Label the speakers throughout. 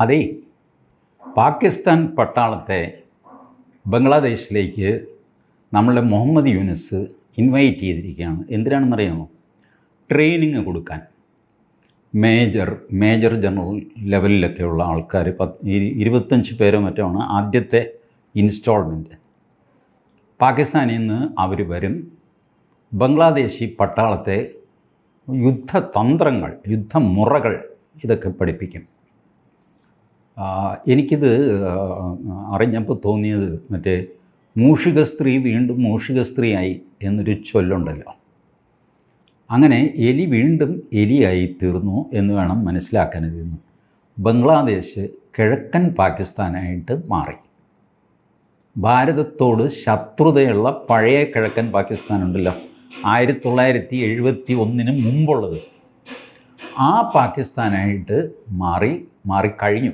Speaker 1: അതേ പാകിസ്ഥാൻ പട്ടാളത്തെ ബംഗ്ലാദേശിലേക്ക് നമ്മളുടെ മുഹമ്മദ് യൂനസ് ഇൻവൈറ്റ് ചെയ്തിരിക്കുകയാണ്. എന്തിനാണെന്ന് അറിയാമോ ട്രെയിനിങ് കൊടുക്കാൻ. മേജർ മേജർ ജനറൽ ലെവലിലൊക്കെയുള്ള ആൾക്കാർ പത്ത് ഇരു- ഇരുപത്തഞ്ച് പേരോ മറ്റോ ആണ് ആദ്യത്തെ ഇൻസ്റ്റാൾമെന്റ് പാകിസ്ഥാനിൽ നിന്ന് അവർ വരും. ബംഗ്ലാദേശി പട്ടാളത്തെ യുദ്ധതന്ത്രങ്ങൾ യുദ്ധമുറകൾ ഇതൊക്കെ പഠിപ്പിക്കും. എനിക്കിത് അറിഞ്ഞപ്പോൾ തോന്നിയത് മറ്റേ മൂഷിക സ്ത്രീ വീണ്ടും മൂഷിക സ്ത്രീയായി എന്നൊരു ചൊല്ലുണ്ടല്ലോ. അങ്ങനെ എലി വീണ്ടും എലിയായി തീർന്നു എന്ന് വേണം മനസ്സിലാക്കാൻ ഇതിന്ന് ബംഗ്ലാദേശ് കിഴക്കൻ പാകിസ്ഥാനായിട്ട് മാറി. ഭാരതത്തോട് ശത്രുതയുള്ള പഴയ കിഴക്കൻ പാകിസ്ഥാനുണ്ടല്ലോ. ആയിരത്തി തൊള്ളായിരത്തി എഴുപത്തി ഒന്നിന് മുമ്പുള്ളത്. ആ പാകിസ്ഥാനായിട്ട് മാറി മാറിക്കഴിഞ്ഞു.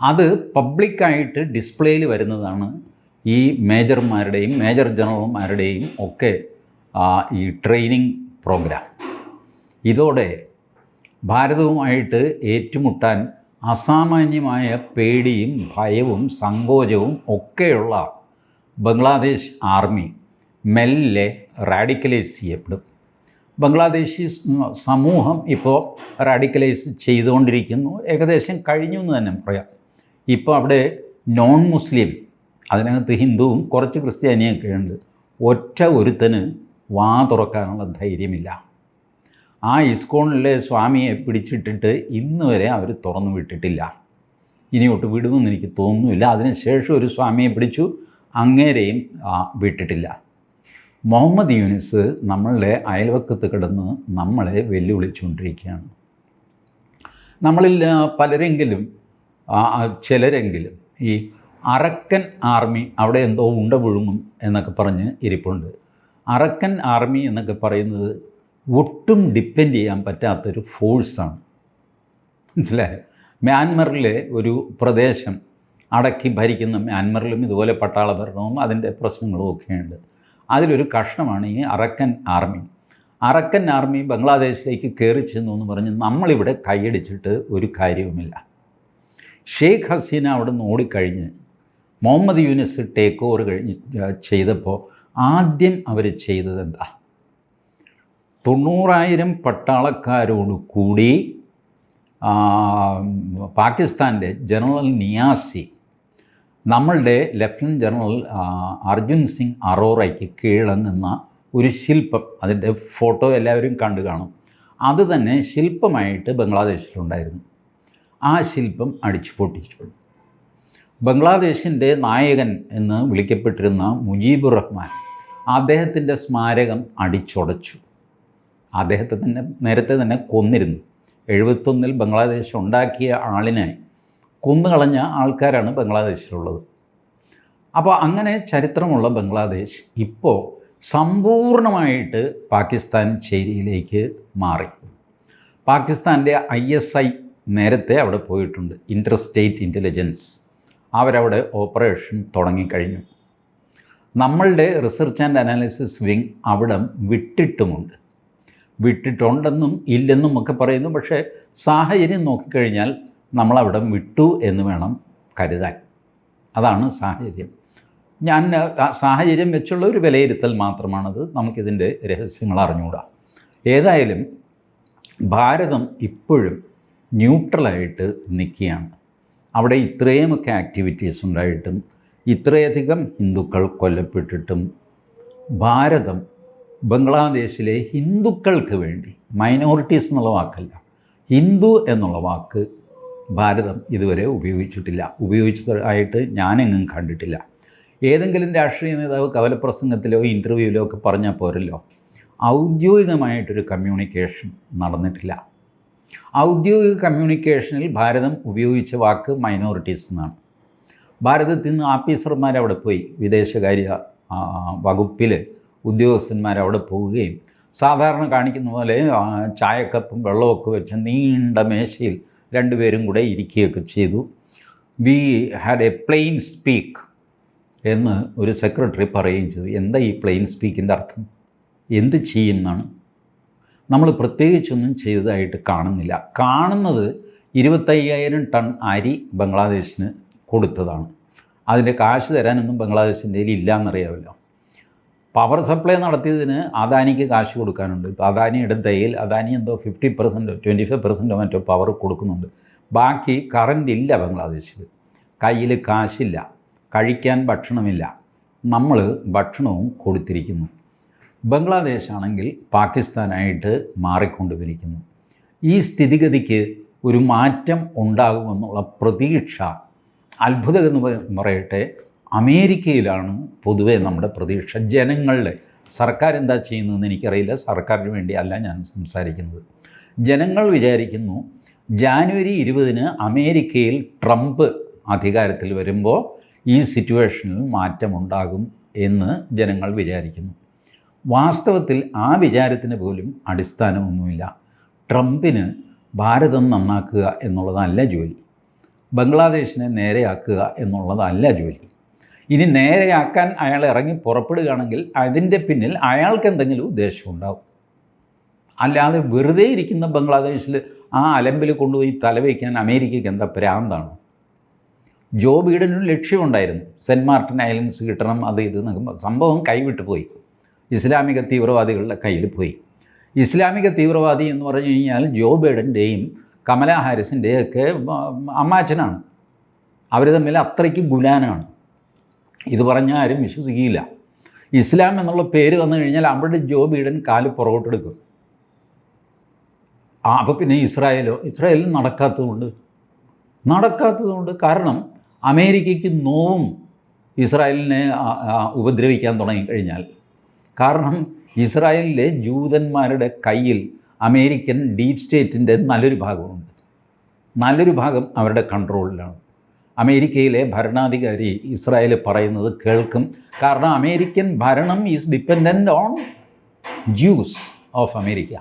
Speaker 1: അത് പബ്ലിക്കായിട്ട് ഡിസ്പ്ലേയിൽ വരുന്നതാണ് ഈ മേജർമാരുടെയും മേജർ ജനറൽമാരുടെയും ഒക്കെ ഈ ട്രെയിനിങ് പ്രോഗ്രാം. ഇതോടെ ഭാരതവുമായിട്ട് ഏറ്റുമുട്ടാൻ അസാമാന്യമായ പേടിയും ഭയവും സങ്കോചവും ഒക്കെയുള്ള ബംഗ്ലാദേശ് ആർമി മെല്ലെ റാഡിക്കലൈസ് ചെയ്യപ്പെടും ബംഗ്ലാദേശി സമൂഹം ഇപ്പോൾ റാഡിക്കലൈസ് ചെയ്തുകൊണ്ടിരിക്കുന്നു. ഏകദേശം കഴിഞ്ഞു എന്ന് തന്നെ പറയാം. ഇപ്പോൾ അവിടെ നോൺ മുസ്ലിം അതിനകത്ത് ഹിന്ദുവും കുറച്ച് ക്രിസ്ത്യാനിയൊക്കെ ഉണ്ട്. ഒറ്റ ഒരുത്തന് വാ തുറക്കാനുള്ള ധൈര്യമില്ല. ആ ഇസ്കോണിലെ സ്വാമിയെ പിടിച്ചിട്ടിട്ട് ഇന്ന് വരെ അവർ തുറന്നു വിട്ടിട്ടില്ല. ഇനിയോട്ട് വിടുമെന്ന് എനിക്ക് തോന്നുന്നില്ല. അതിനുശേഷം ഒരു സ്വാമിയെ പിടിച്ചു അങ്ങേരെയും വിട്ടിട്ടില്ല. മുഹമ്മദ് യൂനിസ് നമ്മളുടെ അയൽവക്കത്ത് കിടന്ന് നമ്മളെ വെല്ലുവിളിച്ചുകൊണ്ടിരിക്കുകയാണ്. നമ്മളിൽ പലരെങ്കിലും ചിലരെങ്കിലും ഈ അറക്കൻ ആർമി അവിടെ എന്തോ ഉണ്ട വിഴുങ്ങും എന്നൊക്കെ പറഞ്ഞ് ഇരിപ്പുണ്ട്. അറക്കൻ ആർമി എന്നൊക്കെ പറയുന്നത് ഒട്ടും ഡിപ്പെൻഡ് ചെയ്യാൻ പറ്റാത്തൊരു ഫോഴ്സാണ്. മനസ്സിലായോ? മ്യാൻമറിലെ ഒരു പ്രദേശം അടക്കി ഭരിക്കുന്ന മ്യാൻമറിലും ഇതുപോലെ പട്ടാള ഭരണവും അതിന്റെ പ്രശ്നങ്ങളും ഒക്കെയുണ്ട്. അതിലൊരു കഷ്ണമാണ് ഈ അറക്കൻ ആർമി. അറക്കൻ ആർമി ബംഗ്ലാദേശിലേക്ക് കയറി ചെന്നു എന്ന് പറഞ്ഞ് നമ്മളിവിടെ കൈയടിച്ചിട്ട് ഒരു കാര്യവുമില്ല. ഷെയ്ഖ് ഹസീന അവിടെ നിന്ന് ഓടിക്കഴിഞ്ഞ് മുഹമ്മദ് യൂനിസ് ടേക്ക് ഓവർ കഴിഞ്ഞ് ചെയ്തപ്പോൾ ആദ്യം അവർ ചെയ്തത് എന്താ? തൊണ്ണൂറായിരം പട്ടാളക്കാരോട് കൂടി പാകിസ്ഥാന്റെ ജനറൽ നിയാസി നമ്മളുടെ ലഫ്റ്റനന്റ് ജനറൽ അർജുൻ സിംഗ് അറോറയ്ക്ക് കീഴിൽ നിന്ന ഒരു ശില്പം അതിന്റെ ഫോട്ടോ എല്ലാവരും കണ്ടു കാണും. അത് തന്നെ ശില്പമായിട്ട് ബംഗ്ലാദേശിലുണ്ടായിരുന്നു. ആ ശില്പം അടിച്ചു പൊട്ടിച്ചു. ബംഗ്ലാദേശിന്റെ നായകൻ എന്ന് വിളിക്കപ്പെട്ടിരുന്ന മുജീബുർ റഹ്മാൻ അദ്ദേഹത്തിന്റെ സ്മാരകം അടിച്ചുടച്ചു. അദ്ദേഹത്തെ തന്നെ നേരത്തെ തന്നെ കൊന്നിരുന്നു. എഴുപത്തൊന്നിൽ ബംഗ്ലാദേശ് ഉണ്ടാക്കിയ ആളിനെ കൊന്നുകളഞ്ഞ ആൾക്കാരാണ് ബംഗ്ലാദേശിലുള്ളത്. അപ്പോൾ അങ്ങനെ ചരിത്രമുള്ള ബംഗ്ലാദേശ് ഇപ്പോൾ സമ്പൂർണമായിട്ട് പാകിസ്ഥാൻ ചേരിയിലേക്ക് മാറി. പാകിസ്ഥാന്റെ ഐ എസ് ഐ നേരത്തെ അവിടെ പോയിട്ടുണ്ട്. ഇന്റർ സ്റ്റേറ്റ് ഇന്റലിജൻസ് അവരവിടെ ഓപ്പറേഷൻ തുടങ്ങിക്കഴിഞ്ഞു. നമ്മളുടെ റിസർച്ച് ആൻഡ് അനാലിസിസ് വിങ് അവിടെ വിട്ടിട്ടുമുണ്ട്. വിട്ടിട്ടുണ്ടെന്നും ഇല്ലെന്നും ഒക്കെ പറയുന്നു. പക്ഷേ സാഹചര്യം നോക്കിക്കഴിഞ്ഞാൽ നമ്മളവിടം വിട്ടു എന്ന് വേണം കരുതാൻ. അതാണ് സാഹചര്യം. ഞാൻ സാഹചര്യം വെച്ചുള്ള ഒരു വിലയിരുത്തൽ മാത്രമാണത്. നമുക്കിതിന്റെ രഹസ്യങ്ങൾ അറിഞ്ഞുകൂടാ ഏതായാലും ഭാരതം ഇപ്പോഴും ന്യൂട്രലായിട്ട് നിൽക്കുകയാണ്. അവിടെ ഇത്രയുമൊക്കെ ആക്ടിവിറ്റീസ് ഉണ്ടായിട്ടും ഇത്രയധികം ഹിന്ദുക്കൾ കൊല്ലപ്പെട്ടിട്ടും ഭാരതം ബംഗ്ലാദേശിലെ ഹിന്ദുക്കൾക്ക് വേണ്ടി മൈനോറിറ്റീസ് എന്നുള്ള വാക്കല്ല ഹിന്ദു എന്നുള്ള വാക്ക് ഭാരതം ഇതുവരെ ഉപയോഗിച്ചിട്ടില്ല. ഉപയോഗിച്ചതായിട്ട് ഞാനെങ്ങും കണ്ടിട്ടില്ല. ഏതെങ്കിലും രാഷ്ട്രീയ നേതാവ് കവലപ്രസംഗത്തിലോ ഇന്റർവ്യൂവിലോ ഒക്കെ പറഞ്ഞാൽ പോരല്ലോ. ഔദ്യോഗികമായിട്ടൊരു കമ്മ്യൂണിക്കേഷൻ നടന്നിട്ടില്ല. ഔദ്യോഗിക കമ്മ്യൂണിക്കേഷനിൽ ഭാരതം ഉപയോഗിച്ച വാക്ക് മൈനോറിറ്റീസ് എന്നാണ്. ഭാരതത്തിൽ നിന്ന് ആഫീസർമാർ അവിടെ പോയി വിദേശകാര്യ വകുപ്പിൽ ഉദ്യോഗസ്ഥന്മാർ അവിടെ പോവുകയും സാധാരണ കാണിക്കുന്ന പോലെ ചായക്കപ്പും വെള്ളമൊക്കെ വെച്ച് നീണ്ട മേശയിൽ രണ്ടുപേരും കൂടെ ഇരിക്കുകയൊക്കെ ചെയ്തു. We had a plain speak എന്ന് ഒരു സെക്രട്ടറി പറയുകയും ചെയ്തു. എന്താ ഈ പ്ലെയിൻ സ്പീക്കിന്റെ അർത്ഥം? എന്ത് ചെയ്യും എന്നാണ്. നമ്മൾ പ്രത്യേകിച്ചൊന്നും ചെയ്തതായിട്ട് കാണുന്നില്ല. കാണുന്നത് ഇരുപത്തയ്യായിരം ടൺ അരി ബംഗ്ലാദേശിന് കൊടുത്തതാണ്. അതിന്റെ കാശ് തരാനൊന്നും ബംഗ്ലാദേശിന്റെ ഇല്ല എന്നറിയാമല്ലോ പവർ സപ്ലൈ നടത്തിയതിന് അദാനിക്ക് കാശ് കൊടുക്കാനുണ്ട്. ഇപ്പോൾ അദാനിയുടെ തയ്യിൽ അദാനി എന്തോ ഫിഫ്റ്റി പെർസെന്റോ ട്വന്റി ഫൈവ് പെർസെന്റോ മറ്റോ പവർ കൊടുക്കുന്നുണ്ട്. ബാക്കി കറണ്ട് ഇല്ല ബംഗ്ലാദേശിൽ കയ്യിൽ കാശില്ല. കഴിക്കാൻ ഭക്ഷണമില്ല. നമ്മൾ ഭക്ഷണവും കൊടുത്തിരിക്കുന്നു. ബംഗ്ലാദേശ് ആണെങ്കിൽ പാകിസ്ഥാനായിട്ട് മാറിക്കൊണ്ടുവരിക്കുന്നു ഈ സ്ഥിതിഗതിക്ക് ഒരു മാറ്റം ഉണ്ടാകുമെന്നുള്ള പ്രതീക്ഷ അത്ഭുതമെന്ന് പറയട്ടെ അമേരിക്കയിലാണ് പൊതുവേ നമ്മുടെ പ്രതീക്ഷ. ജനങ്ങളുടെ സർക്കാർ എന്താ ചെയ്യുന്നതെന്ന് എനിക്കറിയില്ല സർക്കാരിന് വേണ്ടിയല്ല ഞാൻ സംസാരിക്കുന്നത്. ജനങ്ങൾ വിചാരിക്കുന്നു ജാനുവരി ഇരുപതിന് അമേരിക്കയിൽ ട്രംപ് അധികാരത്തിൽ വരുമ്പോൾ ഈ സിറ്റുവേഷനിൽ മാറ്റമുണ്ടാകും എന്ന് ജനങ്ങൾ വിചാരിക്കുന്നു. വാസ്തവത്തിൽ ആ വിചാരത്തിന് പോലും അടിസ്ഥാനമൊന്നുമില്ല ട്രംപിന് ഭാരതം നന്നാക്കുക എന്നുള്ളതല്ല ജോലി. ബംഗ്ലാദേശിനെ നേരെയാക്കുക എന്നുള്ളതല്ല ജോലി. ഇനി നേരെയാക്കാൻ അയാൾ ഇറങ്ങി പുറപ്പെടുകയാണെങ്കിൽ അതിന്റെ പിന്നിൽ അയാൾക്ക് എന്തെങ്കിലും ഉദ്ദേശം ഉണ്ടാവും. അല്ലാതെ വെറുതെ ഇരിക്കുന്ന ബംഗ്ലാദേശിൽ ആ അലമ്പിൽ കൊണ്ടുപോയി തലവയ്ക്കാൻ അമേരിക്കയ്ക്ക് എന്താ പ്രാന്താണ്? ജോ ബൈഡനും ലക്ഷ്യമുണ്ടായിരുന്നു സെന്റ് മാർട്ടിൻ ഐലൻഡ്സ് കിട്ടണം അത് ഇത് സംഭവം കൈവിട്ട് പോയി. ഇസ്ലാമിക തീവ്രവാദികളുടെ കയ്യിൽ പോയി. ഇസ്ലാമിക തീവ്രവാദി എന്ന് പറഞ്ഞു കഴിഞ്ഞാൽ ജോ ബൈഡന്റെയും കമല ഹാരിസിന്റെയൊക്കെ അമ്മാച്ചനാണ്. അവർ തമ്മിൽ അത്രയ്ക്ക് ഗുലാനാണ്. ഇത് പറഞ്ഞാൽ ആരും വിശ്വസിക്കില്ല ഇസ്ലാം എന്നുള്ള പേര് വന്നു കഴിഞ്ഞാൽ അവിടെ ജോ ബൈഡൻ കാൽ പുറകോട്ടെടുക്കും. ആ അപ്പോൾ പിന്നെ ഇസ്രായേലോ? ഇസ്രായേലും നടക്കാത്തതുകൊണ്ട്? നടക്കാത്തതുകൊണ്ട് കാരണം അമേരിക്കയ്ക്ക് നോവും ഇസ്രായേലിനെ ഉപദ്രവിക്കാൻ തുടങ്ങിക്കഴിഞ്ഞാൽ. കാരണം ഇസ്രായേലിലെ ജൂതന്മാരുടെ കയ്യിൽ അമേരിക്കൻ ഡീപ് സ്റ്റേറ്റിന്റെ നല്ലൊരു ഭാഗമുണ്ട്. നല്ലൊരു ഭാഗം അവരുടെ കൺട്രോളിലാണ്. അമേരിക്കയിലെ ഭരണാധികാരി ഇസ്രായേൽ പറയുന്നത് കേൾക്കും. കാരണം അമേരിക്കൻ ഭരണം is dependent on Jews of America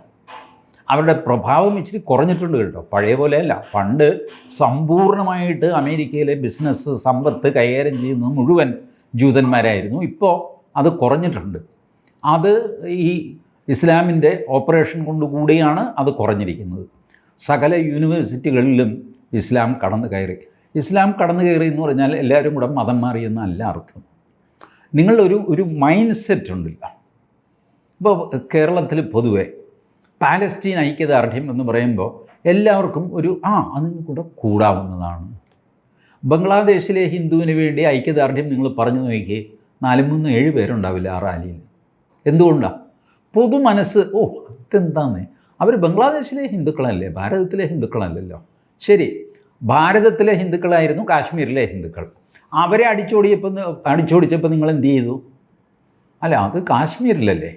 Speaker 1: അവരുടെ പ്രഭാവം ഇച്ചിരി കുറഞ്ഞിട്ടുണ്ട് കേട്ടോ. പഴയ പോലെയല്ല. പണ്ട് സമ്പൂർണമായിട്ട് അമേരിക്കയിലെ ബിസിനസ് സമ്പത്ത് കൈകാര്യം ചെയ്യുന്നത് മുഴുവൻ ജൂതന്മാരായിരുന്നു. ഇപ്പോൾ അത് കുറഞ്ഞിട്ടുണ്ട്. അത് ഈ ഇസ്ലാമിന്റെ ഓപ്പറേഷൻ കൊണ്ടുകൂടിയാണ് അത് കുറഞ്ഞിരിക്കുന്നത്. സകല യൂണിവേഴ്സിറ്റികളിലും ഇസ്ലാം കടന്നു കയറി. ഇസ്ലാം കടന്നു കയറി എന്ന് പറഞ്ഞാൽ എല്ലാവരും കൂടെ മതം മാറിയെന്നല്ല അർത്ഥം. നിങ്ങളൊരു ഒരു മൈൻഡ് സെറ്റ് ഉണ്ടല്ല. ഇപ്പോൾ കേരളത്തിൽ പൊതുവെ പാലസ്റ്റീൻ ഐക്യദാർഢ്യം എന്ന് പറയുമ്പോൾ എല്ലാവർക്കും ഒരു ആ അതിന് കൂടെ കൂടാവുന്നതാണ്. ബംഗ്ലാദേശിലെ ഹിന്ദുവിന് വേണ്ടി ഐക്യദാർഢ്യം നിങ്ങൾ പറഞ്ഞു നോക്കി നാല് മൂന്ന് ഏഴ് പേരുണ്ടാവില്ല ആ റാലിയിൽ. എന്തുകൊണ്ടാണ് പൊതു മനസ്സ് ഓ ഇതെന്താന്ന് അവർ ബംഗ്ലാദേശിലെ ഹിന്ദുക്കളല്ലേ? ഭാരതത്തിലെ ഹിന്ദുക്കളല്ലല്ലോ. ശരി ഭാരതത്തിലെ ഹിന്ദുക്കളായിരുന്നു കാശ്മീരിലെ ഹിന്ദുക്കൾ. അവരെ അടിച്ചോടിയപ്പോൾ അടിച്ചോടിച്ചപ്പോൾ നിങ്ങൾ എന്ത് ചെയ്തു? അല്ല അത് കാശ്മീരിലല്ലേ?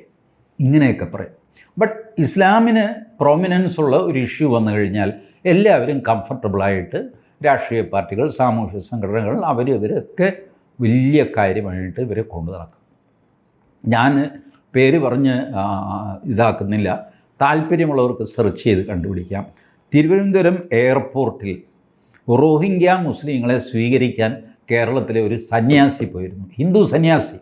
Speaker 1: ഇങ്ങനെയൊക്കെ പറയും. ബട്ട് ഇസ്ലാമിന് പ്രോമിനൻസ് ഉള്ള ഒരു ഇഷ്യൂ വന്നു കഴിഞ്ഞാൽ എല്ലാവരും കംഫർട്ടബിളായിട്ട് രാഷ്ട്രീയ പാർട്ടികൾ സാമൂഹ്യ സംഘടനകൾ അവർ ഇവരൊക്കെ വലിയ കാര്യമായിട്ട് ഇവരെ കൊണ്ടു നടക്കും. ഞാൻ പേര് പറഞ്ഞ് ഇതാക്കുന്നില്ല. താല്പര്യമുള്ളവർക്ക് സെർച്ച് ചെയ്ത് കണ്ടുപിടിക്കാം. തിരുവനന്തപുരം എയർപോർട്ടിൽ റോഹിംഗ്യ മുസ്ലിങ്ങളെ സ്വീകരിക്കാൻ കേരളത്തിലെ ഒരു സന്യാസി പോയിരുന്നു. ഹിന്ദു സന്യാസി.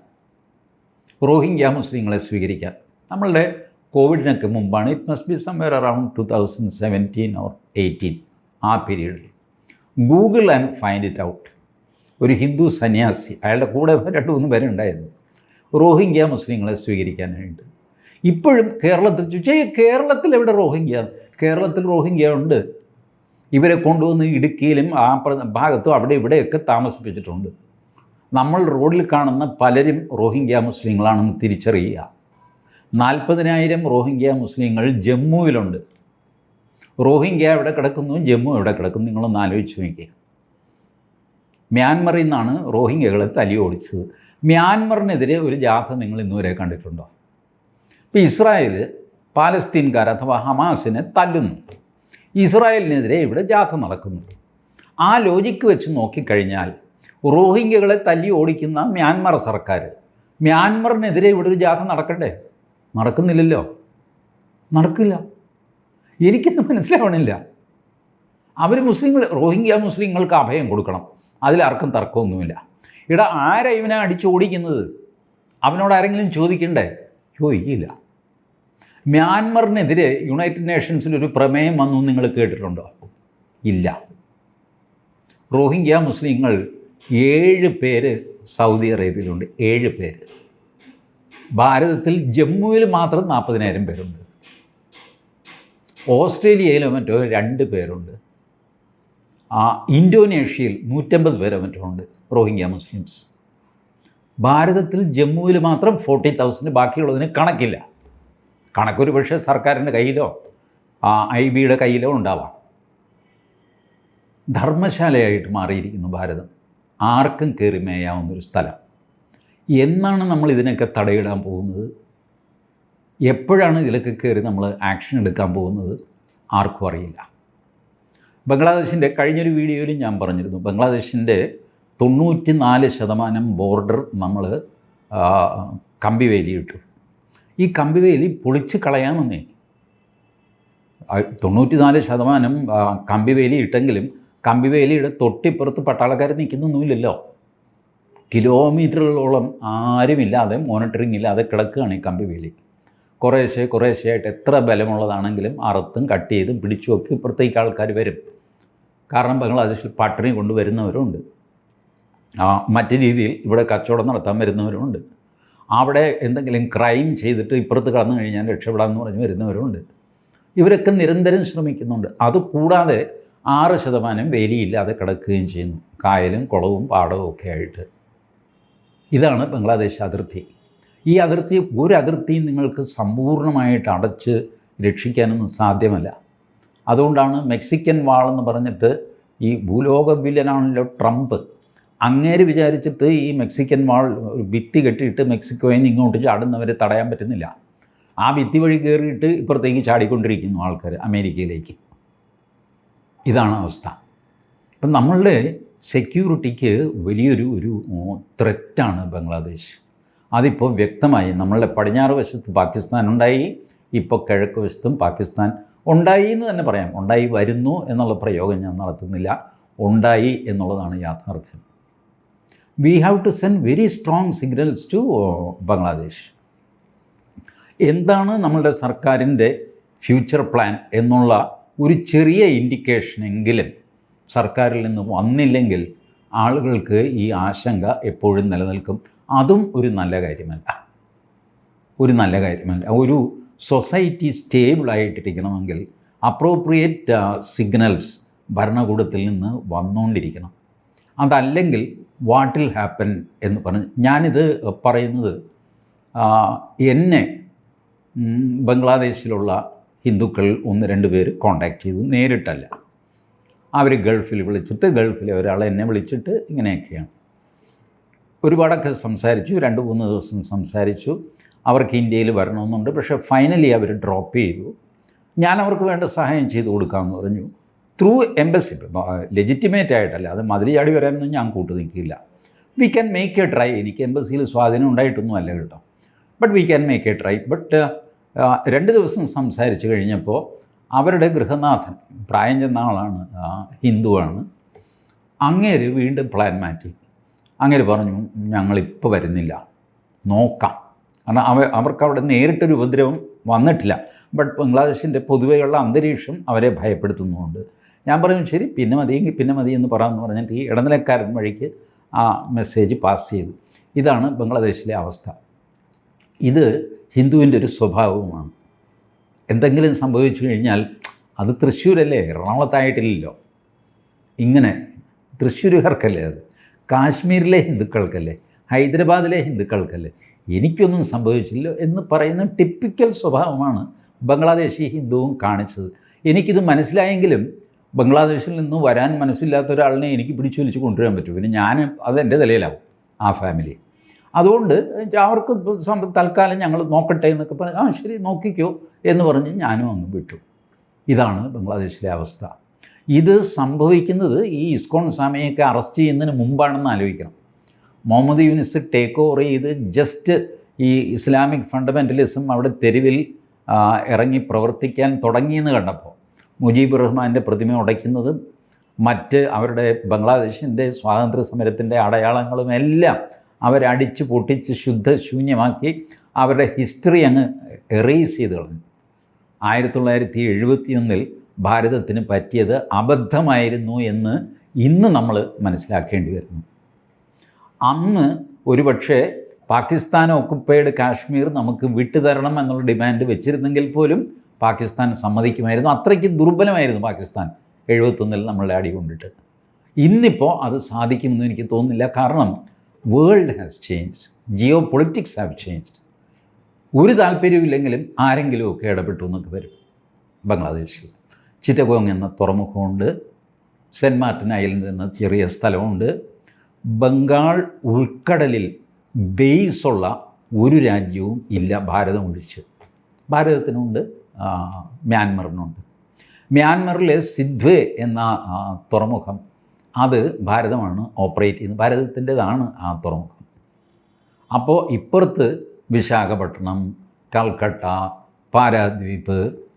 Speaker 1: റോഹിംഗ്യ മുസ്ലിങ്ങളെ സ്വീകരിക്കാൻ. നമ്മളുടെ കോവിഡിനൊക്കെ മുമ്പാണ്. It must be somewhere around two thousand seventeen or eighteen ആ പീരീഡിൽ Google and find it out ഒരു ഹിന്ദു സന്യാസി അയാളുടെ കൂടെ രണ്ട് മൂന്ന് പേരുണ്ടായിരുന്നു. റോഹിംഗ്യ മുസ്ലിങ്ങളെ സ്വീകരിക്കാനായിട്ട്. ഇപ്പോഴും കേരളത്തിൽ ചോദിച്ചാൽ കേരളത്തിൽ എവിടെ റോഹിംഗ്യ? കേരളത്തിൽ റോഹിംഗ്യ ഉണ്ട്. ഇവരെ കൊണ്ടുവന്ന് ഇടുക്കിയിലും ആ ഭാഗത്തും അവിടെ ഇവിടെയൊക്കെ താമസിപ്പിച്ചിട്ടുണ്ട്. നമ്മൾ റോഡിൽ കാണുന്ന പലരും റോഹിംഗ്യ മുസ്ലിങ്ങളാണെന്ന് തിരിച്ചറിയുക. നാൽപ്പതിനായിരം റോഹിംഗ്യ മുസ്ലിങ്ങൾ ജമ്മുവിലുണ്ട്. റോഹിംഗ്യ എവിടെ കിടക്കുന്നു? ജമ്മു എവിടെ കിടക്കുന്നു? നിങ്ങളൊന്ന് ആലോചിച്ച് നോക്കുക മ്യാൻമറിൽ നിന്നാണ് റോഹിംഗ്യകളെ തലി ഓടിച്ചത് മ്യാൻമറിനെതിരെ ഒരു ജാഥ നിങ്ങൾ ഇന്നുവരെ കണ്ടിട്ടുണ്ടോ? ഇപ്പോൾ ഇസ്രായേൽ പാലസ്തീൻകാർ അഥവാ ഹമാസിനെ തല്ലുന്നു. ഇസ്രായേലിനെതിരെ ഇവിടെ ജാഥ നടക്കുന്നു. ആ ലോജിക്ക് വെച്ച് നോക്കിക്കഴിഞ്ഞാൽ റോഹിംഗ്യകളെ തല്ലി ഓടിക്കുന്ന മ്യാൻമർ സർക്കാർ മ്യാൻമറിനെതിരെ ഇവിടെ ഒരു ജാഥ നടക്കണ്ടേ? നടക്കുന്നില്ലല്ലോ. നടക്കില്ല. എനിക്കിത് മനസ്സിലാവണില്ല. അവർ മുസ്ലിങ്ങൾ റോഹിംഗ്യ മുസ്ലിങ്ങൾക്ക് അഭയം കൊടുക്കണം. അതിലാർക്കും തർക്കമൊന്നുമില്ല. ഇടാ ആരാ ഇവനെ അടിച്ചോടിക്കുന്നത് അവനോട് ആരെങ്കിലും ചോദിക്കണ്ടേ? ചോദിക്കില്ല. മ്യാൻമറിനെതിരെ യുണൈറ്റഡ് നേഷൻസിൽ ഒരു പ്രമേയം വന്നു നിങ്ങൾ കേട്ടിട്ടുണ്ടോ? ഇല്ല. റോഹിംഗ്യ മുസ്ലിങ്ങൾ ഏഴ് പേര് സൗദി അറേബ്യയിലുണ്ട്. ഏഴ് പേര്. ഭാരതത്തിൽ ജമ്മുവിൽ മാത്രം നാൽപ്പതിനായിരം പേരുണ്ട്. ഓസ്ട്രേലിയയിലോ മറ്റോ രണ്ട് പേരുണ്ട്. ആ ഇന്തോനേഷ്യയിൽ നൂറ്റമ്പത് പേരെ മറ്റുമുണ്ട് റോഹിംഗ്യ മുസ്ലിംസ്. ഭാരതത്തിൽ ജമ്മുവിൽ മാത്രം ഫോർട്ടി തൗസൻഡ് ബാക്കിയുള്ളതിന് കണക്കില്ല. കണക്കൊരു പക്ഷേ സർക്കാരിന്റെ കയ്യിലോ ഐ ബിയുടെ കയ്യിലോ ഉണ്ടാവാം. ധർമ്മശാലയായിട്ട് മാറിയിരിക്കുന്നു ഭാരതം. ആർക്കും കയറി മേയാവുന്നൊരു സ്ഥലം. എന്നാണ് നമ്മൾ ഇതിനൊക്കെ തടയിടാൻ പോകുന്നത്? എപ്പോഴാണ് ഇതിലൊക്കെ കയറി നമ്മൾ ആക്ഷൻ എടുക്കാൻ പോകുന്നത്? ആർക്കും അറിയില്ല. ബംഗ്ലാദേശിന്റെ കഴിഞ്ഞൊരു വീഡിയോയിലും ഞാൻ പറഞ്ഞിരുന്നു. ബംഗ്ലാദേശിന്റെ തൊണ്ണൂറ്റി നാല് ശതമാനം ബോർഡർ നമ്മൾ കമ്പിവേലി ഇട്ടു ഈ കമ്പിവേലി പൊളിച്ച് കളയാമെന്നേ. തൊണ്ണൂറ്റി നാല് ശതമാനം കമ്പിവേലി ഇട്ടെങ്കിലും കമ്പിവേലിയുടെ തൊട്ടിപ്പുറത്ത് പട്ടാളക്കാർ നിൽക്കുന്നൊന്നുമില്ലല്ലോ. കിലോമീറ്ററുകളോളം ആരുമില്ലാതെ മോണിറ്ററിംഗ് ഇല്ലാതെ കിടക്കുകയാണ് ഈ കമ്പിവേലി കുറേശ്ശെ കുറേശ്ശെയായിട്ട് എത്ര ബലമുള്ളതാണെങ്കിലും അറുത്തും കട്ട് ചെയ്തും പിടിച്ചുമൊക്കെ ഇപ്പുറത്തേക്ക് ആൾക്കാർ വരും. കാരണം ബംഗ്ലാദേശിൽ പട്ടിണി കൊണ്ടുവരുന്നവരുണ്ട് ആ, മറ്റ് രീതിയിൽ ഇവിടെ കച്ചവടം നടത്താൻ വരുന്നവരുമുണ്ട് അവിടെ എന്തെങ്കിലും ക്രൈം ചെയ്തിട്ട് ഇപ്പുറത്ത് കടന്നു കഴിഞ്ഞാൽ രക്ഷപ്പെടാമെന്ന് പറഞ്ഞ് വരുന്നവരുമുണ്ട് ഇവരൊക്കെ നിരന്തരം ശ്രമിക്കുന്നുണ്ട്. അതുകൂടാതെ ആറ് ശതമാനം വേലിയില്ലാതെ കിടക്കുകയും ചെയ്യുന്നു. കായലും കുളവും പാടവും ഒക്കെ ആയിട്ട്. ഇതാണ് ബംഗ്ലാദേശ് അതിർത്തി. ഈ അതിർത്തി ഒരു അതിർത്തിയും നിങ്ങൾക്ക് സമ്പൂർണമായിട്ട് അടച്ച് രക്ഷിക്കാനൊന്നും സാധ്യമല്ല. അതുകൊണ്ടാണ് മെക്സിക്കൻ വാൾ എന്ന് പറഞ്ഞിട്ട് ഈ ഭൂലോക വില്ലനാണല്ലോ ട്രംപ്. അങ്ങേര് വിചാരിച്ചിട്ട് ഈ മെക്സിക്കൻ വാൾ ഒരു ഭിത്തി കെട്ടിയിട്ട് മെക്സിക്കോയിൽ നിന്ന് ഇങ്ങോട്ട് ചാടുന്നവരെ തടയാൻ പറ്റുന്നില്ല. ആ ഭിത്തി വഴി കയറിയിട്ട് ഇപ്പുറത്തേക്ക് ചാടിക്കൊണ്ടിരിക്കുന്നു ആൾക്കാർ അമേരിക്കയിലേക്ക്. ഇതാണ് അവസ്ഥ. അപ്പം നമ്മളുടെ സെക്യൂരിറ്റിക്ക് വലിയൊരു ഒരു ത്രെറ്റാണ് ബംഗ്ലാദേശ്. അതിപ്പോൾ വ്യക്തമായി നമ്മളുടെ പടിഞ്ഞാറ് വശത്ത് പാകിസ്ഥാൻ ഉണ്ടായി ഇപ്പോൾ കിഴക്ക് വശത്തും പാകിസ്ഥാൻ ഉണ്ടായി എന്ന് തന്നെ പറയാം. ഉണ്ടായി വരുന്നു എന്നുള്ള പ്രയോഗം ഞാൻ നടത്തുന്നില്ല. ഉണ്ടായി എന്നുള്ളതാണ് യാഥാർത്ഥ്യം. We have to send very strong signals to Bangladesh. എന്താണ് നമ്മളുടെ സർക്കാരിന്റെ ഫ്യൂച്ചർ പ്ലാൻ എന്നുള്ള ഒരു ചെറിയ ഇൻഡിക്കേഷൻ എങ്കിലും സർക്കാരിൽ നിന്ന് വന്നില്ലെങ്കിൽ ആളുകൾക്ക് ഈ ആശങ്ക എപ്പോഴും നിലനിൽക്കും. അതും ഒരു നല്ല കാര്യമല്ല. ഒരു നല്ല കാര്യമല്ല. ഒരു സൊസൈറ്റി സ്റ്റേബിളായിട്ടിരിക്കണമെങ്കിൽ അപ്രോപ്രിയേറ്റ് സിഗ്നൽസ് ഭരണകൂടത്തിൽ നിന്ന് വന്നുകൊണ്ടിരിക്കണം അതല്ലെങ്കിൽ വാട്ടിൽ ഹാപ്പൻ എന്ന് പറഞ്ഞ് ഞാനിത് പറയുന്നത് എന്നെ ബംഗ്ലാദേശിലുള്ള ഹിന്ദുക്കൾ ഒന്ന് രണ്ട് പേര് കോണ്ടാക്ട് ചെയ്തു നേരിട്ടല്ല. അവർ ഗൾഫിൽ വിളിച്ചിട്ട് ഗൾഫിലെ ഒരാൾ എന്നെ വിളിച്ചിട്ട് ഇങ്ങനെയൊക്കെയാണ്. ഒരുപാടൊക്കെ സംസാരിച്ചു രണ്ട് മൂന്ന് ദിവസം സംസാരിച്ചു. അവർക്ക് ഇന്ത്യയിൽ വരണമെന്നുണ്ട്. പക്ഷേ ഫൈനലി അവർ ഡ്രോപ്പ് ചെയ്തു. ഞാൻ അവർക്ക് വേണ്ട സഹായം ചെയ്തു കൊടുക്കാമെന്ന് പറഞ്ഞു. ത്രൂ എംബസി ലെജിറ്റിമേറ്റ് ആയിട്ടല്ല അത് മതിൽ ചാടി വരാനൊന്നും ഞാൻ കൂട്ടു നിൽക്കില്ല we can make a try എനിക്ക് എംബസിയിൽ സ്വാധീനം ഉണ്ടായിട്ടൊന്നും അല്ല കേട്ടോ but we can make a try but രണ്ട് ദിവസം സംസാരിച്ച് കഴിഞ്ഞപ്പോൾ അവരുടെ ഗൃഹനാഥൻ പ്രായം ചെന്ന ആളാണ് ഹിന്ദുവാണ്. അങ്ങേര് വീണ്ടും പ്ലാൻ മാറ്റി. അങ്ങേര് പറഞ്ഞു ഞങ്ങളിപ്പോൾ വരുന്നില്ല. നോക്കാം. കാരണം അവ അവർക്ക് അവിടെ നേരിട്ടൊരു ഉപദ്രവം വന്നിട്ടില്ല. ബട്ട് ബംഗ്ലാദേശിന്റെ പൊതുവെയുള്ള അന്തരീക്ഷം അവരെ ഭയപ്പെടുത്തുന്നുണ്ട് ഞാൻ പറഞ്ഞു ശരി പിന്നെ മതിയെങ്കിൽ പിന്നെ മതി എന്ന് പറയാമെന്ന് പറഞ്ഞിട്ട് ഈ ഇടനിലക്കാരൻ വഴിക്ക് ആ മെസ്സേജ് പാസ് ചെയ്തു. ഇതാണ് ബംഗ്ലാദേശിലെ അവസ്ഥ. ഇത് ഹിന്ദുവിന്റെ ഒരു സ്വഭാവവുമാണ്. എന്തെങ്കിലും സംഭവിച്ചു കഴിഞ്ഞാൽ അത് തൃശ്ശൂരല്ലേ? എറണാകുളത്തായിട്ടില്ലല്ലോ. ഇങ്ങനെ തൃശ്ശൂരുകാർക്കല്ലേ അത്? കാശ്മീരിലെ ഹിന്ദുക്കൾക്കല്ലേ? ഹൈദരാബാദിലെ ഹിന്ദുക്കൾക്കല്ലേ? എനിക്കൊന്നും സംഭവിച്ചില്ല എന്ന് പറയുന്ന ടിപ്പിക്കൽ സ്വഭാവമാണ് ബംഗ്ലാദേശി ഹിന്ദുവും കാണിച്ചത്. എനിക്കിത് മനസ്സിലായെങ്കിലും ബംഗ്ലാദേശിൽ നിന്ന് വരാൻ മനസ്സില്ലാത്ത ഒരാളിനെ എനിക്ക് പിടിച്ചു വലിച്ച് കൊണ്ടുവരാൻ പറ്റും. പിന്നെ ഞാൻ അതെന്റെ നിലയിലാവും ആ ഫാമിലി അതുകൊണ്ട് അവർക്ക് തൽക്കാലം ഞങ്ങൾ നോക്കട്ടെ എന്നൊക്കെ പറഞ്ഞ് ആ ശരി നോക്കിക്കോ എന്ന് പറഞ്ഞ് ഞാനും അങ്ങ് വിട്ടു. ഇതാണ് ബംഗ്ലാദേശിലെ അവസ്ഥ. ഇത് സംഭവിക്കുന്നത് ഈ ഇസ്കോൺ സ്വാമിയൊക്കെ അറസ്റ്റ് ചെയ്യുന്നതിന് മുമ്പാണെന്ന് ആലോചിക്കണം. മുഹമ്മദ് യൂനിസ് ടേക്ക് ഓവർ ചെയ്ത് ജസ്റ്റ് ഈ ഇസ്ലാമിക് ഫണ്ടമെന്റലിസം അവിടെ തെരുവിൽ ഇറങ്ങി പ്രവർത്തിക്കാൻ തുടങ്ങിയെന്ന് കണ്ടപ്പോൾ മുജീബ് റഹ്മാന്റെ പ്രതിമ ഉടയ്ക്കുന്നതും മറ്റ് അവരുടെ ബംഗ്ലാദേശിന്റെ സ്വാതന്ത്ര്യ സമരത്തിന്റെ അടയാളങ്ങളും എല്ലാം അവരടിച്ച് പൊട്ടിച്ച് ശുദ്ധശൂന്യമാക്കി അവരുടെ ഹിസ്റ്ററി അങ്ങ് എറേസ് ചെയ്ത് കളഞ്ഞു. ആയിരത്തി തൊള്ളായിരത്തി എഴുപത്തിയൊന്നിൽ ഭാരതത്തിന് പറ്റിയത് അബദ്ധമായിരുന്നു എന്ന് ഇന്ന് നമ്മൾ മനസ്സിലാക്കേണ്ടി വരുന്നു. അന്ന് ഒരുപക്ഷെ പാകിസ്ഥാൻ ഓക്കുപ്പൈഡ് കാശ്മീർ നമുക്ക് വിട്ടുതരണം എന്നുള്ള ഡിമാൻഡ് വെച്ചിരുന്നെങ്കിൽ പോലും പാകിസ്ഥാൻ സമ്മതിക്കുമായിരുന്നു. അത്രയ്ക്ക് ദുർബലമായിരുന്നു പാകിസ്ഥാൻ എഴുപത്തൊന്നിൽ നമ്മളെ അടികൊണ്ടിട്ട് ഇന്നിപ്പോൾ അത് സാധിക്കുമെന്ന് എനിക്ക് തോന്നുന്നില്ല. കാരണം world has changed geopolitics have changed ഒരു താല്പര്യമില്ലെങ്കിലും ആരെങ്കിലുമൊക്കെ ഇടപെട്ടു എന്നൊക്കെ വരും. ബംഗ്ലാദേശിൽ. ചിറ്റഗോങ് എന്ന തുറമുഖമുണ്ട്. സെന്റ് മാർട്ടിൻ ഐലൻഡ് എന്ന ചെറിയ സ്ഥലമുണ്ട്. ബംഗാൾ ഉൾക്കടലിൽ ബേസുള്ള ഒരു രാജ്യവും ഇല്ല. ഭാരതം ഒഴിച്ച്. ഭാരതത്തിനുണ്ട് മ്യാൻമറിനുണ്ട്. മ്യാൻമറിലെ സിദ്വേ എന്ന തുറമുഖം അത് ഭാരതമാണ് ഓപ്പറേറ്റ് ചെയ്യുന്നത്. ഭാരതത്തിന്റെതാണ് ആ തുറമുഖം. അപ്പോൾ ഇപ്പുറത്ത് വിശാഖപട്ടണം കൽക്കട്ട പാരാദ്വീപ്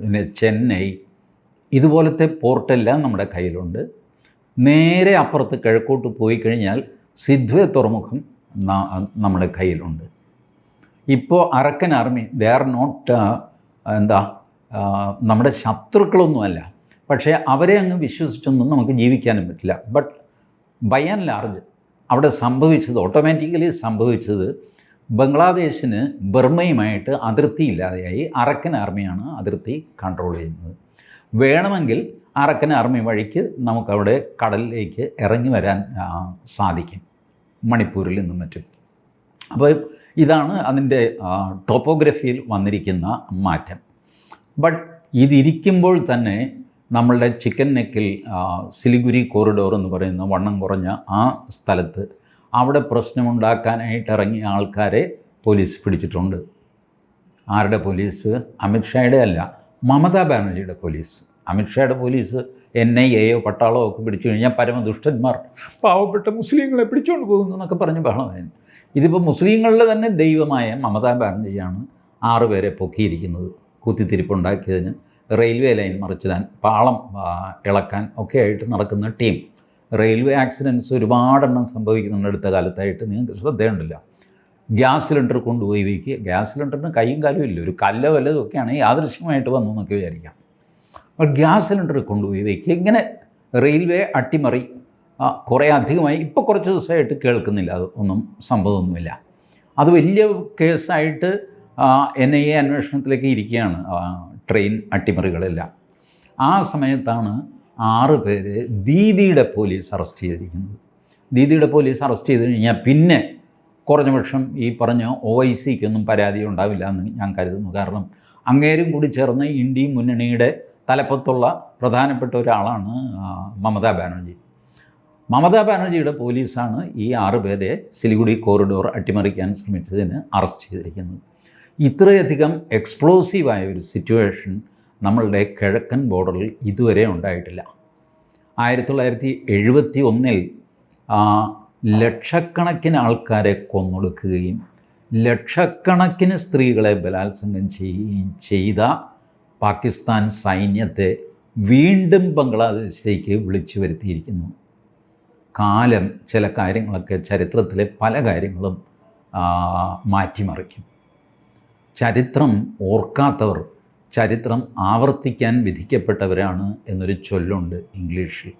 Speaker 1: പിന്നെ ചെന്നൈ ഇതുപോലത്തെ പോർട്ടെല്ലാം നമ്മുടെ കയ്യിലുണ്ട്. നേരെ അപ്പുറത്ത് കിഴക്കോട്ട് പോയി കഴിഞ്ഞാൽ സിദ്വേ തുറമുഖം നമ്മുടെ കയ്യിലുണ്ട്. ഇപ്പോൾ Arakan army they are not എന്താ നമ്മുടെ ശത്രുക്കളൊന്നുമല്ല. പക്ഷേ അവരെ അങ്ങ് വിശ്വസിച്ചൊന്നും നമുക്ക് ജീവിക്കാനും പറ്റില്ല. ബട്ട് ബൈ ആൻഡ് ലാർജ് അവിടെ സംഭവിച്ചത് ഓട്ടോമാറ്റിക്കലി സംഭവിച്ചത് ബംഗ്ലാദേശിന് ബർമയുമായിട്ട് അതിർത്തി ഇല്ലാതെയായി അറക്കൻ ആർമിയാണ് അതിർത്തി കൺട്രോൾ ചെയ്യുന്നത്. വേണമെങ്കിൽ അറക്കൻ ആർമി വഴിക്ക് നമുക്കവിടെ കടലിലേക്ക് ഇറങ്ങി വരാൻ സാധിക്കും. മണിപ്പൂരിൽ നിന്നും മറ്റും. അപ്പോൾ ഇതാണ് അതിന്റെ ടോപ്പോഗ്രഫിയിൽ വന്നിരിക്കുന്ന മാറ്റം. ബട്ട് ഇതിരിക്കുമ്പോൾ തന്നെ നമ്മളുടെ ചിക്കൻ നെക്കിൽ സിലിഗുരി കോറിഡോർ എന്ന് പറയുന്ന വണ്ണം കുറഞ്ഞ ആ സ്ഥലത്ത് അവിടെ പ്രശ്നമുണ്ടാക്കാനായിട്ട് ഇറങ്ങിയ ആൾക്കാരെ പോലീസ് പിടിച്ചിട്ടുണ്ട്. ആരുടെ പോലീസ്? അമിത്ഷായുടെ അല്ല മമതാ ബാനർജിയുടെ പോലീസ്. അമിത്ഷായുടെ പോലീസ് എൻ ഐ എയോ പട്ടാളോ ഒക്കെ പിടിച്ചു കഴിഞ്ഞാൽ പരമദുഷ്ടന്മാർ. പാവപ്പെട്ട മുസ്ലിങ്ങളെ പിടിച്ചുകൊണ്ട് പോകുന്നു എന്നൊക്കെ പറഞ്ഞ് ബഹളമായിരുന്നു ഇതിപ്പോൾ മുസ്ലിങ്ങളുടെ തന്നെ ദൈവമായ മമതാ ബാനർജിയാണ് ആറുപേരെ പൊക്കിയിരിക്കുന്നത്. കുത്തിത്തിരിപ്പുണ്ടാക്കിയതിന് റെയിൽവേ ലൈൻ മറിച്ചിടാൻ പാളം ഇളക്കാൻ ഒക്കെ ആയിട്ട് നടക്കുന്ന ടീം. റെയിൽവേ ആക്സിഡന്റ്സ് ഒരുപാടെണ്ണം സംഭവിക്കുന്നുണ്ട് അടുത്ത കാലത്തായിട്ട്. നിങ്ങൾക്ക് ശ്രദ്ധയുണ്ടല്ലോ. ഗ്യാസ് സിലിണ്ടർ കൊണ്ടുപോയി വയ്ക്കുക ഗ്യാസ് സിലിണ്ടറിന് കൈയും കാലും ഇല്ല. ഒരു കല്ല വല്ലതും ഒക്കെയാണ് യാദൃശ്യമായിട്ട് വന്നു എന്നൊക്കെ വിചാരിക്കാം. അപ്പോൾ ഗ്യാസ് സിലിണ്ടർ കൊണ്ടുപോയി വയ്ക്കുക ഇങ്ങനെ റെയിൽവേ അട്ടിമറി കുറേ അധികമായി ഇപ്പോൾ കുറച്ച് ദിവസമായിട്ട് കേൾക്കുന്നില്ല. അത് ഒന്നും സംഭവമൊന്നുമില്ല. അത് വലിയ കേസായിട്ട് എൻ ഐ എ അന്വേഷണത്തിലേക്ക് ഇരിക്കുകയാണ് ട്രെയിൻ അട്ടിമറികളെല്ലാം. ആ സമയത്താണ് ആറ് പേര് ദീദിയുടെ പോലീസ് അറസ്റ്റ് ചെയ്തിരിക്കുന്നത് ദീദിയുടെ പോലീസ് അറസ്റ്റ് ചെയ്ത് കഴിഞ്ഞാൽ പിന്നെ കുറഞ്ഞ പക്ഷം ഈ പറഞ്ഞ ഒ ഐ സിക്കൊന്നും പരാതി ഉണ്ടാവില്ല എന്ന് ഞാൻ കരുതുന്നു. കാരണം അങ്ങേരും കൂടി ചേർന്ന് ഇന്ത്യ മുന്നണിയുടെ തലപ്പത്തുള്ള പ്രധാനപ്പെട്ട ഒരാളാണ് മമതാ ബാനർജി. മമതാ ബാനർജിയുടെ പോലീസാണ് ഈ ആറ് പേരെ സിലിഗുഡി കോറിഡോർ അട്ടിമറിക്കാൻ ശ്രമിച്ചതിന് അറസ്റ്റ് ചെയ്തിരിക്കുന്നത്. ഇത്രയധികം എക്സ്പ്ലോസീവായ ഒരു സിറ്റുവേഷൻ നമ്മളുടെ കിഴക്കൻ ബോർഡറിൽ ഇതുവരെ ഉണ്ടായിട്ടില്ല. ആയിരത്തി തൊള്ളായിരത്തി എഴുപത്തി ഒന്നിൽ ലക്ഷക്കണക്കിന് ആൾക്കാരെ കൊന്നൊടുക്കുകയും ലക്ഷക്കണക്കിന് സ്ത്രീകളെ ബലാത്സംഗം ചെയ്യുകയും ചെയ്ത പാകിസ്ഥാൻ സൈന്യത്തെ വീണ്ടും ബംഗ്ലാദേശിലേക്ക് വിളിച്ചു വരുത്തിയിരിക്കുന്നു. കാലം ചില കാര്യങ്ങളൊക്കെ ചരിത്രത്തിലെ പല കാര്യങ്ങളും മാറ്റിമറിക്കും. ചരിത്രം ഓർക്കാത്തവർ ചരിത്രം ആവർത്തിക്കാൻ വിധിക്കപ്പെട്ടവരാണ് എന്നൊരു ചൊല്ലുണ്ട് ഇംഗ്ലീഷിൽ.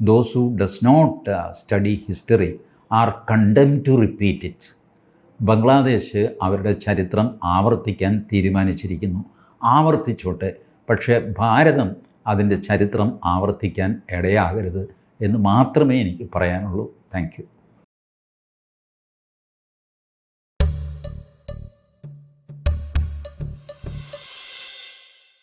Speaker 1: Those who does not study history are condemned to repeat it Bangladesh അവരുടെ ചരിത്രം ആവർത്തിക്കാൻ തീരുമാനിച്ചിരിക്കുന്നു. ആവർത്തിച്ചോട്ടെ പക്ഷേ ഭാരതം അതിന്റെ ചരിത്രം ആവർത്തിക്കാൻ ഇടയാകരുത് എന്ന് മാത്രമേ എനിക്ക് പറയാനുള്ളൂ. താങ്ക്